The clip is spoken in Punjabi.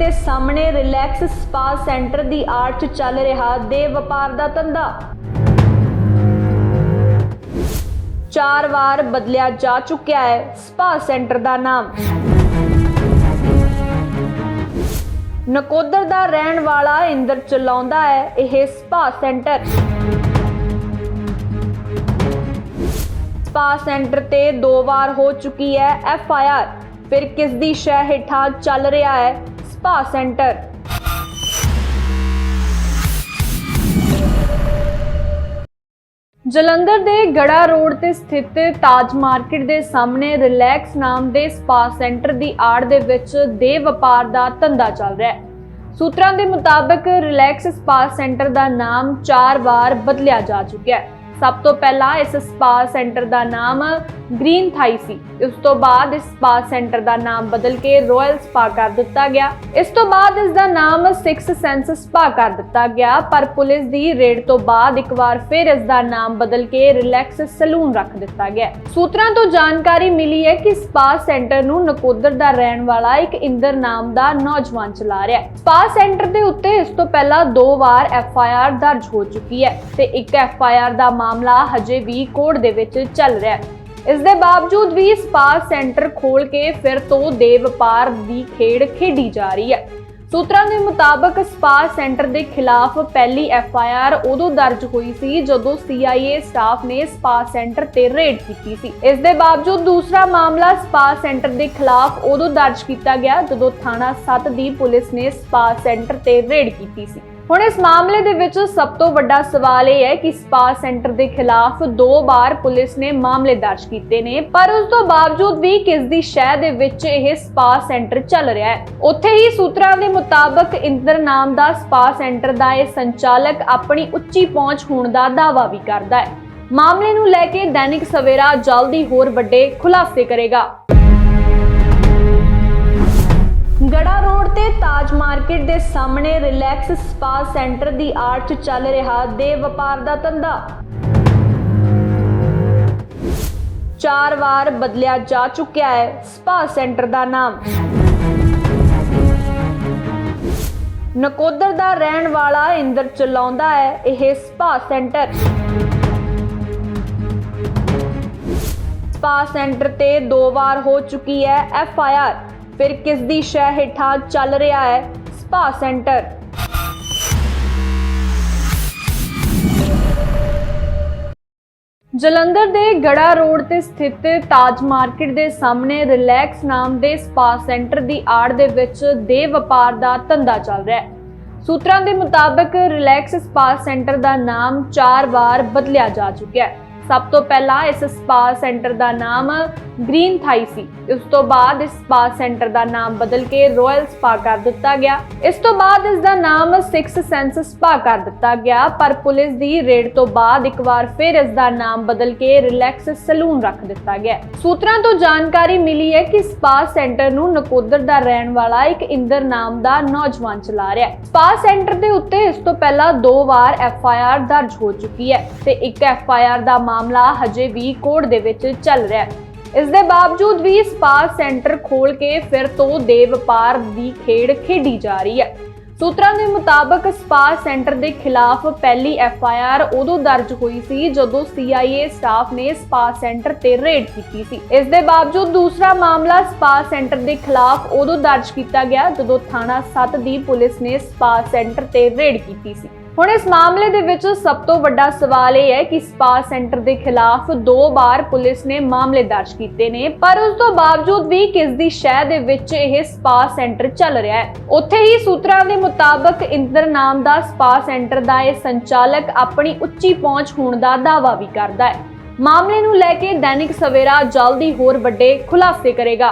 ਦੇ ਸਾਹਮਣੇ ਰਿਲੈਕਸ ਸਪਾ ਸੈਂਟਰ ਦੀ ਆੜ 'ਚ ਚੱਲ ਰਿਹਾ ਦੇ ਵਪਾਰ ਦਾ ਧੰਦਾ। ਚਾਰ ਵਾਰ ਬਦਲਿਆ ਜਾ ਚੁੱਕਿਆ ਹੈ ਸਪਾ ਸੈਂਟਰ ਦਾ ਨਾਮ। ਨਕੋਦਰ ਦਾ ਰਹਿਣ ਵਾਲਾ ਇੰਦਰ ਚਲਾਉਂਦਾ ਹੈ ਇਹ ਸਪਾ ਸੈਂਟਰ ਸਪਾ ਸੈਂਟਰ ਤੇ ਦੋ ਵਾਰ ਹੋ ਚੁੱਕੀ ਹੈ ਐਫ ਆਈ ਆਰ ਫਿਰ ਕਿਸ ਦੀ ਸ਼ਹਿ ਹੇਠਾਂ ਚੱਲ ਰਿਹਾ ਹੈ ਸਪਾ ਸੈਂਟਰ। ਜਲੰਧਰ ਦੇ ਗੜਾ ਰੋਡ ਤੇ ਸਥਿਤ ਤਾਜ ਮਾਰਕੀਟ ਦੇ ਸਾਹਮਣੇ ਰਿਲੈਕਸ ਨਾਮ ਦੇ ਸਪਾ ਸੈਂਟਰ ਦੀ ਆੜ ਦੇ ਵਿੱਚ ਦੇ ਵਪਾਰ ਦਾ ਧੰਦਾ ਚੱਲ ਰਿਹਾ ਹੈ। ਸੂਤਰਾਂ ਦੇ ਮੁਤਾਬਕ ਰਿਲੈਕਸ ਸਪਾ ਸੈਂਟਰ ਦਾ ਨਾਮ 4 ਵਾਰ ਬਦਲਿਆ ਜਾ ਚੁੱਕਿਆ ਹੈ। ਸਭ ਤੋਂ ਪਹਿਲਾਂ ਇਸ ਸਪਾ ਸੈਂਟਰ ਦਾ ਨਾਮ ਗ੍ਰੀਨ ਥਾਈ ਸੀ। ਉਸ ਤੋਂ ਬਾਅਦ ਇਸ ਸਪਾ ਸੈਂਟਰ ਦਾ ਨਾਮ ਬਦਲ ਕੇ ਰਾਇਲ ਸਪਾ ਕਰ ਦਿੱਤਾ ਗਿਆ। ਇਸ ਤੋਂ ਬਾਅਦ ਇਸ ਦਾ ਨਾਮ 6 ਸੈਂਸ ਸਪਾ ਕਰ ਦਿੱਤਾ ਗਿਆ, ਪਰ ਪੁਲਿਸ ਦੀ ਰੇਡ ਤੋਂ ਬਾਅਦ ਇੱਕ ਵਾਰ ਫਿਰ ਇਸ ਦਾ ਨਾਮ ਬਦਲ ਕੇ ਰਿਲੈਕਸ ਸਲੂਨ ਰੱਖ ਦਿੱਤਾ ਗਿਆ। ਸੂਤਰਾਂ ਤੋਂ ਜਾਣਕਾਰੀ ਮਿਲੀ ਹੈ ਕਿ ਸਪਾ ਸੈਂਟਰ ਨੂੰ ਨਕੋਦਰ ਦਾ ਰਹਿਣ ਵਾਲਾ ਇੱਕ ਇੰਦਰ ਨਾਮ ਦਾ ਨੌਜਵਾਨ ਚਲਾ ਰਿਹਾ ਹੈ। ਸਪਾ ਸੈਂਟਰ ਦੇ ਉੱਤੇ ਇਸ ਤੋਂ ਪਹਿਲਾਂ ਦੋ ਵਾਰ ਐਫ ਆਈ ਆਰ ਦਰਜ ਹੋ ਚੁੱਕੀ ਹੈ ਤੇ ਇੱਕ ਐਫ ਆਈ ਆਰ ਦਾ ਮਾਮਲਾ ਹਜੇ ਵੀ ਕੋਰਟ ਦੇ ਵਿੱਚ ਚੱਲ ਰਿਹਾ ਹੈ। ਇਸ ਦੇ ਬਾਵਜੂਦ ਵੀ ਸਪਾ ਸੈਂਟਰ ਖੋਲ ਕੇ ਫਿਰ ਤੋਂ ਦੇ ਵਪਾਰ ਦੀ ਖੇਡ ਖੇਡੀ ਜਾ ਰਹੀ ਹੈ। ਸੂਤਰਾਂ ਦੇ ਮੁਤਾਬਕ ਸਪਾ ਸੈਂਟਰ ਦੇ ਖਿਲਾਫ ਪਹਿਲੀ ਐਫ ਆਈ ਆਰ ਉਦੋਂ ਦਰਜ ਹੋਈ ਸੀ ਜਦੋਂ ਸੀਆਈਏ ਸਟਾਫ ਨੇ ਸਪਾ ਸੈਂਟਰ ਤੇ ਰੇਡ ਕੀਤੀ ਸੀ। ਇਸ ਦੇ ਬਾਵਜੂਦ ਦੂਸਰਾ ਮਾਮਲਾ ਸਪਾ ਸੈਂਟਰ ਦੇ ਖਿਲਾਫ ਉਦੋਂ ਦਰਜ ਕੀਤਾ ਗਿਆ ਜਦੋਂ ਥਾਣਾ 7 ਦੀ ਪੁਲਿਸ ਨੇ ਸਪਾ ਸੈਂਟਰ ਤੇ ਰੇਡ ਕੀਤੀ ਸੀ। ਹੁਣ ਇਸ ਮਾਮਲੇ ਦੇ ਵਿੱਚ ਸਭ ਤੋਂ ਵੱਡਾ ਸਵਾਲ ਇਹ ਹੈ ਕਿ ਸਪਾ ਸੈਂਟਰ ਦੇ ਖਿਲਾਫ ਦੋ ਵਾਰ ਪੁਲਿਸ ਨੇ ਮਾਮਲੇ ਦਰਜ ਕੀਤੇ ਨੇ, ਪਰ ਉਸ ਤੋਂ ਬਾਵਜੂਦ ਵੀ ਕਿਸ ਦੀ ਸ਼ਹਿ ਦੇ ਵਿੱਚ ਇਹ ਸਪਾ ਸੈਂਟਰ ਚੱਲ ਰਿਹਾ ਹੈ? ਉੱਥੇ ਹੀ ਸੂਤਰਾਂ ਦੇ ਮੁਤਾਬਕ ਇੰਦਰ ਨਾਮ ਦਾ ਸਪਾ ਸੈਂਟਰ ਦਾ ਇਹ ਸੰਚਾਲਕ ਆਪਣੀ ਉੱਚੀ ਪਹੁੰਚ ਹੋਣ ਦਾ ਦਾਅਵਾ ਵੀ ਕਰਦਾ ਹੈ। ਮਾਮਲੇ ਨੂੰ ਲੈ ਕੇ ਦੈਨਿਕ ਸਵੇਰਾ ਜਲਦੀ ਹੋਰ ਵੱਡੇ ਖੁਲਾਸੇ ਕਰੇਗਾ। ਗੜਾ ਰੋਡ ਤੇ ਤਾਜ ਮਾਰਕੀਟ ਦੇ ਸਾਹਮਣੇ ਰਿਲੈਕਸ ਸਪਾ ਸੈਂਟਰ ਦੀ ਆੜ 'ਚ ਚੱਲ ਰਿਹਾ ਦੇ ਵਪਾਰ ਦਾ ਧੰਦਾ। ਚਾਰ ਵਾਰ ਬਦਲਿਆ ਜਾ ਚੁੱਕਿਆ ਹੈ ਸਪਾ ਸੈਂਟਰ ਦਾ ਨਾਮ। ਨਕੋਦਰ ਦਾ ਰਹਿਣ ਵਾਲਾ ਇੰਦਰ ਚਲਾਉਂਦਾ ਹੈ ਇਹ ਸਪਾ ਸੈਂਟਰ। ਸਪਾ ਸੈਂਟਰ ਤੇ ਦੋ ਵਾਰ ਹੋ ਚੁੱਕੀ ਹੈ ਐਫ ਆਈ ਆਰ। ਫਿਰ ਕਿਸ ਦੀ ਸ਼ਹਿ ਹੇਠਾਂ ਚੱਲ ਰਿਹਾ ਹੈ ਸਪਾ ਸੈਂਟਰ? ਜਲੰਧਰ ਦੇ ਗੜਾ ਰੋਡ ਤੇ ਸਥਿਤ ਤਾਜ ਮਾਰਕੀਟ ਦੇ ਸਾਹਮਣੇ ਰਿਲੈਕਸ ਨਾਮ ਦੇ ਸਪਾ ਸੈਂਟਰ ਦੀ ਆੜ ਦੇ ਵਿੱਚ ਦੇ ਵਪਾਰ ਦਾ ਧੰਦਾ ਚੱਲ ਰਿਹਾ ਹੈ। ਸੂਤਰਾਂ ਦੇ ਮੁਤਾਬਕ ਰਿਲੈਕਸ ਸਪਾ ਸੈਂਟਰ ਦਾ ਨਾਮ 4 ਵਾਰ ਬਦਲਿਆ ਜਾ ਚੁੱਕਿਆ ਹੈ। ਸਭ ਤੋਂ ਪਹਿਲਾਂ ਇਸ ਸਪਾ ਸੈਂਟਰ ਦਾ ਨਾਮ ਗ੍ਰੀਨ ਥਾਈ ਸੀ। ਉਸ ਤੋਂ ਬਾਅਦ ਇਸ ਸਪਾ ਸੈਂਟਰ ਦਾ ਨਾਮ ਬਦਲ ਕੇ ਰਾਇਲ ਸਪਾ ਕਰ ਦਿੱਤਾ ਗਿਆ। ਇਸ ਤੋਂ ਬਾਅਦ ਇਸ ਦਾ ਨਾਮ 6 ਸੈਂਸ ਸਪਾ ਕਰ ਦਿੱਤਾ ਗਿਆ, ਪਰ ਪੁਲਿਸ ਦੀ ਰੇਡ ਤੋਂ ਬਾਅਦ ਇੱਕ ਵਾਰ ਫਿਰ ਇਸ ਦਾ ਨਾਮ ਬਦਲ ਕੇ ਰਿਲੈਕਸ ਸਲੂਨ ਰੱਖ ਦਿੱਤਾ ਗਿਆ। ਸੂਤਰਾਂ ਤੋਂ ਜਾਣਕਾਰੀ ਮਿਲੀ ਹੈ ਕਿ ਸਪਾ ਸੈਂਟਰ ਨੂੰ ਨਕੋਦਰ ਦਾ ਰਹਿਣ ਵਾਲਾ ਇੱਕ ਇੰਦਰ ਨਾਮ ਦਾ ਨੌਜਵਾਨ ਚਲਾ ਰਿਹਾ ਹੈ। ਸਪਾ ਸੈਂਟਰ ਦੇ ਉੱਤੇ ਇਸ ਤੋਂ ਪਹਿਲਾਂ ਦੋ ਵਾਰ ਐਫ ਆਈ ਆਰ ਦਰਜ ਹੋ ਚੁੱਕੀ ਹੈ ਤੇ ਇੱਕ ਐਫ ਆਈ ਆਰ ਦਾ ਮਾਮਲਾ ਹਜੇ ਵੀ ਕੋਰਟ ਦੇ ਵਿੱਚ ਚੱਲ ਰਿਹਾ ਹੈ। ਇਸ ਦੇ ਬਾਵਜੂਦ ਵੀ ਸਪਾ ਸੈਂਟਰ ਖੋਲ ਕੇ ਫਿਰ ਤੋਂ ਦੇ ਵਪਾਰ ਦੀ ਖੇਡ ਖੇਡੀ ਜਾ ਰਹੀ ਹੈ। ਸੂਤਰਾਂ ਦੇ ਮੁਤਾਬਕ ਸਪਾ ਸੈਂਟਰ ਦੇ ਖਿਲਾਫ ਪਹਿਲੀ ਐਫ ਆਈ ਆਰ ਉਦੋਂ ਦਰਜ ਹੋਈ ਸੀ ਜਦੋਂ ਸੀਆਈਏ ਸਟਾਫ ਨੇ ਸਪਾ ਸੈਂਟਰ ਤੇ ਰੇਡ ਕੀਤੀ ਸੀ। ਇਸ ਦੇ ਬਾਵਜੂਦ ਦੂਸਰਾ ਮਾਮਲਾ ਸਪਾ ਸੈਂਟਰ ਦੇ ਖਿਲਾਫ ਉਦੋਂ ਦਰਜ ਕੀਤਾ ਗਿਆ ਜਦੋਂ ਥਾਣਾ 7 ਦੀ ਪੁਲਿਸ ਨੇ ਸਪਾ ਸੈਂਟਰ ਤੇ ਰੇਡ ਕੀਤੀ ਸੀ। ਹੁਣ ਇਸ ਮਾਮਲੇ ਦੇ ਵਿੱਚ ਸਭ ਤੋਂ ਵੱਡਾ ਸਵਾਲ ਇਹ ਹੈ ਕਿ ਸਪਾ ਸੈਂਟਰ ਦੇ ਖਿਲਾਫ ਦੋ ਵਾਰ ਪੁਲਿਸ ਨੇ ਮਾਮਲੇ ਦਰਜ ਕੀਤੇ ਨੇ, ਪਰ ਉਸ ਤੋਂ ਬਾਵਜੂਦ ਵੀ ਕਿਸ ਦੀ ਸ਼ਹਿ ਦੇ ਵਿੱਚ ਇਹ ਸਪਾ ਸੈਂਟਰ ਚੱਲ ਰਿਹਾ ਹੈ? ਉੱਥੇ ਹੀ ਸੂਤਰਾਂ ਦੇ ਮੁਤਾਬਕ ਇੰਦਰ ਨਾਮ ਦਾ ਸਪਾ ਸੈਂਟਰ ਦਾ ਇਹ ਸੰਚਾਲਕ ਆਪਣੀ ਉੱਚੀ ਪਹੁੰਚ ਹੋਣ ਦਾ ਦਾਅਵਾ ਵੀ ਕਰਦਾ ਹੈ। ਮਾਮਲੇ ਨੂੰ ਲੈ ਕੇ ਦੈਨਿਕ ਸਵੇਰਾ ਜਲਦੀ ਹੋਰ ਵੱਡੇ ਖੁਲਾਸੇ ਕਰੇਗਾ।